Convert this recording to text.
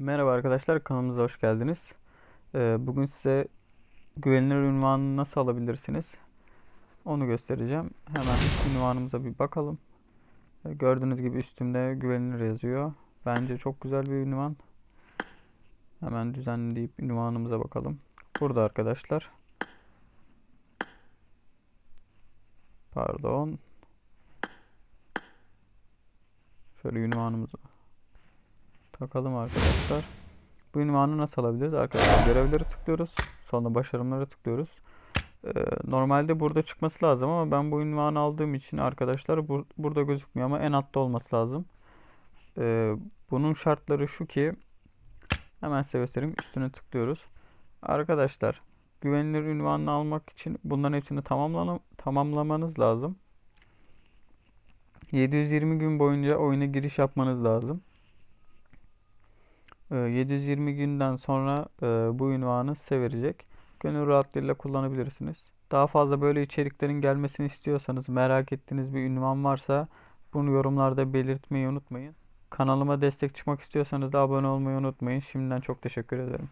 Merhaba arkadaşlar, kanalımıza hoş geldiniz. Ee, bugün size güvenilir ünvanını nasıl alabilirsiniz? Onu göstereceğim. Hemen ünvanımıza bir bakalım. Ee, Gördüğünüz gibi üstümde güvenilir yazıyor. Bence çok güzel bir ünvan. Hemen düzenleyip ünvanımıza bakalım. Burada arkadaşlar. Pardon. Şöyle ünvanımızı takalım arkadaşlar. Bu ünvanı nasıl alabiliriz? Arkadaşlar görevleri tıklıyoruz. Sonra başarımlara tıklıyoruz. Ee, normalde burada çıkması lazım ama ben bu ünvanı aldığım için arkadaşlar bur- burada gözükmüyor ama en altta olması lazım. Ee, bunun şartları şu ki hemen size göstereyim. Üstüne tıklıyoruz. Arkadaşlar güvenilir ünvanını almak için bunların hepsini tamamlana- tamamlamanız lazım. 720 gün boyunca oyuna giriş yapmanız lazım. Ee, 720 günden sonra e, bu ünvanı size verecek. Gönül rahatlığıyla kullanabilirsiniz. Daha fazla böyle içeriklerin gelmesini istiyorsanız, merak ettiğiniz bir ünvan varsa bunu yorumlarda belirtmeyi unutmayın. Kanalıma destek çıkmak istiyorsanız da abone olmayı unutmayın. Şimdiden çok teşekkür ederim.